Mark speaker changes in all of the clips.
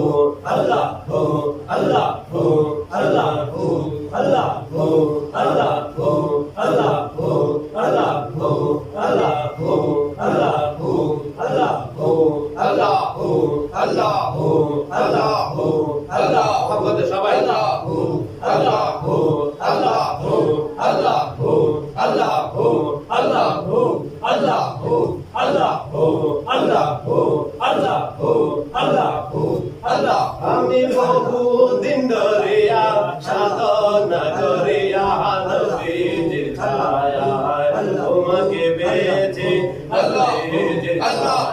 Speaker 1: no,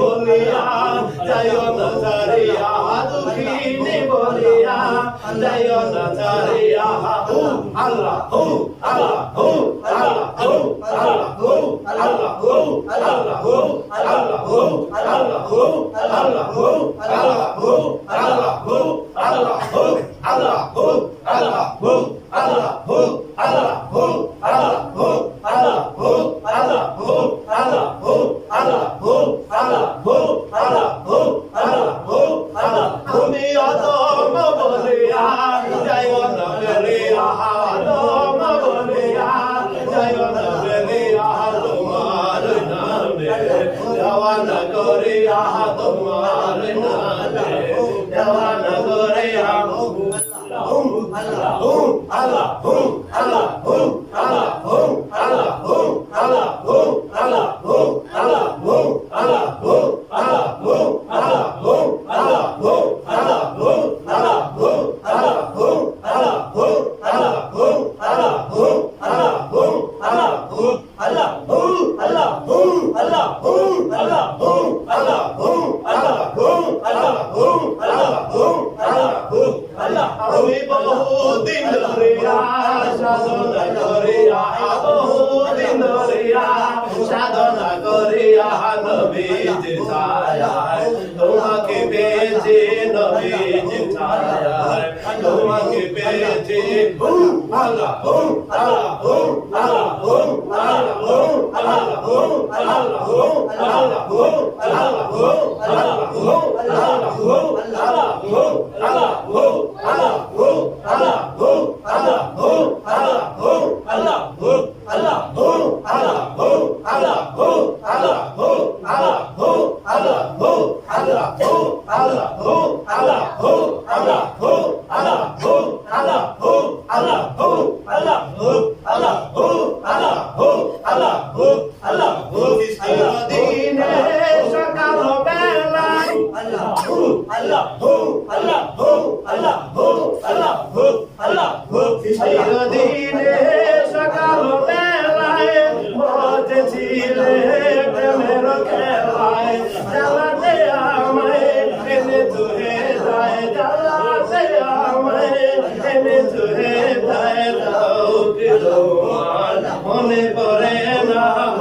Speaker 1: বলিয়া যায় যাইও না ছাড়িয়া হু আল্লাহ হু আল্লাহ হু আল্লাহ হু আল্লাহ হু আল্লাহ হু আল্লাহ হু আল্লাহ হু আল্লাহ হু আল্লাহ হু আল্লাহ হু আল্লাহ হু আল্লাহ হু আল্লাহ হু আল্লাহ হু আল্লাহ হু আল্লাহ হু আল্লাহ হু আল্লাহ হু আল্লাহ হু আল্লাহ হু আল্লাহ হু আল্লাহ হু আল্লাহ হু আল্লাহ হু আল্লাহ হু আল্লাহ হু আল্লাহ হু আল্লাহ হু আল্লাহ হু আল্লাহ আমি বহু দিন ধরে সাধনা করিয়া বহু দিন ধরে তোমাকে পেয়েছি আল্লাহ হু আল্লাহ হু আল্লাহ হু আল্লাহ হু আল্লাহ হু আল্লাহ হু আল্লাহ হু আল্লাহ হু আল্লাহ হু আল্লাহ হু আল্লাহ হু আল্লাহ হু Amen. মনে পড়ে না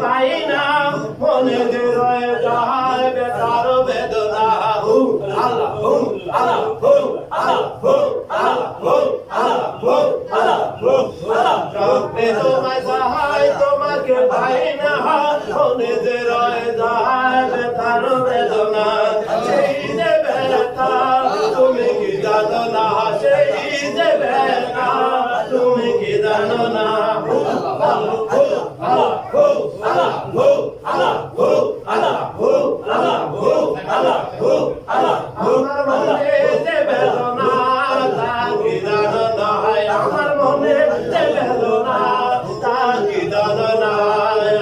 Speaker 1: Saina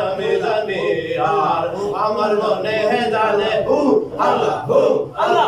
Speaker 1: আমি জানি আর আমার মনে জানে ও আল্লাহ ও আল্লাহ।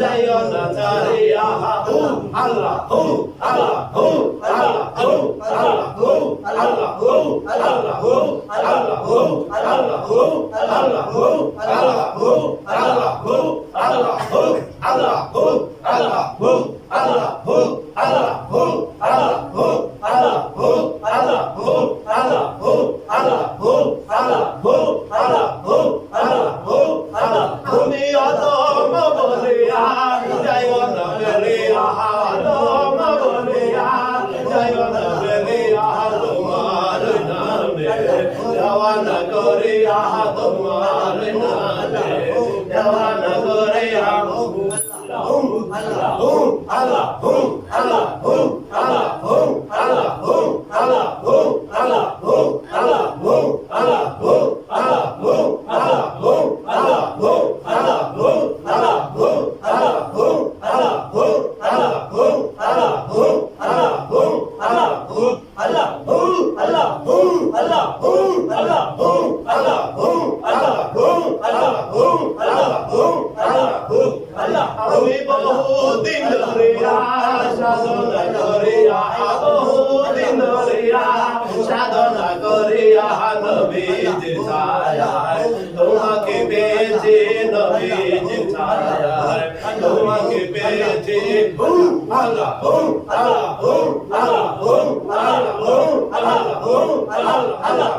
Speaker 1: যাইও না চাহিয়া হু আল্লাহ হু আল্লাহ হু আল্লাহ হু আল্লাহ হু আল্লাহ হু আল্লাহ হু আল্লাহ হু আল্লাহ হু আল্লাহ হু আল্লাহ হু আল্লাহ হু আল্লাহ হু আল্লাহ হু আল্লাহ হু আল্লাহ হু আল্লাহ হু আল্লাহ হু ছায়ায় তোমাকে পেয়েছে নবীজ ছায়ায় তোমাকে পেয়েছে
Speaker 2: আল্লাহ আল্লাহ আল্লাহ আল্লাহ আল্লাহ আল্লাহ আল্লাহ আল্লাহ